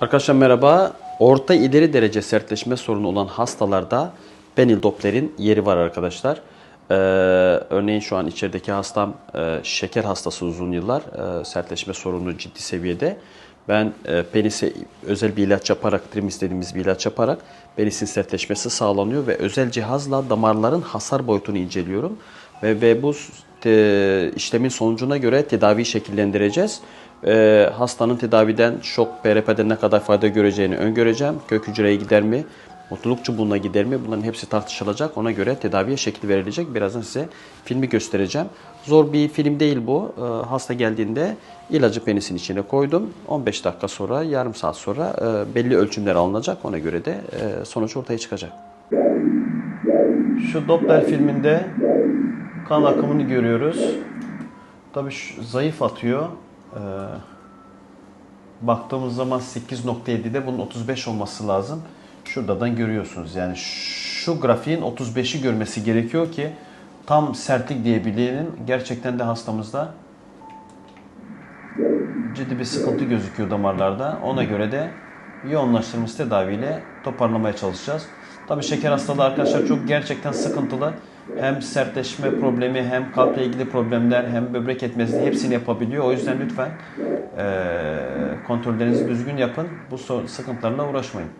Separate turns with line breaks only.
Arkadaşlar merhaba. Orta ileri derece sertleşme sorunu olan hastalarda Benil Doppler'in yeri var arkadaşlar. Ee, örneğin şu an içerideki hastam e, şeker hastası uzun yıllar. e, sertleşme sorunu ciddi seviyede. Ben e, penise özel bir ilaç yaparak, trimis dediğimiz bir ilaç yaparak penisin sertleşmesi sağlanıyor ve özel cihazla damarların hasar boyutunu inceliyorum. Ve, ve bu te- işlemin sonucuna göre tedaviyi şekillendireceğiz. Ee, hastanın tedaviden şok, PRP'den ne kadar fayda göreceğini öngöreceğim. Kök hücreye gider mi? Mutluluk çubuğuna gider mi? Bunların hepsi tartışılacak. Ona göre tedaviye şekil verilecek. Birazdan size filmi göstereceğim. Zor bir film değil bu. Ee, hasta geldiğinde ilacı penisin içine koydum. 15 dakika sonra, yarım saat sonra e, belli ölçümler alınacak. Ona göre de e, sonuç ortaya çıkacak. Şu Doppler filminde kan akımını görüyoruz. Tabii şu zayıf atıyor. Ee, baktığımız zaman 8.7'de bunun 35 olması lazım. Şuradan görüyorsunuz. Yani şu grafiğin 35'i görmesi gerekiyor ki tam sertlik diyebilelim. Gerçekten de hastamızda ciddi bir sıkıntı gözüküyor damarlarda. Ona göre de yoğunlaştırılmış tedaviyle toparlamaya çalışacağız. Tabii şeker hastalığı arkadaşlar çok gerçekten sıkıntılı. Hem sertleşme problemi hem kalple ilgili problemler hem böbrek yetmezliği hepsini yapabiliyor. O yüzden lütfen eee kontrollerinizi düzgün yapın. Bu sıkıntılarla uğraşmayın.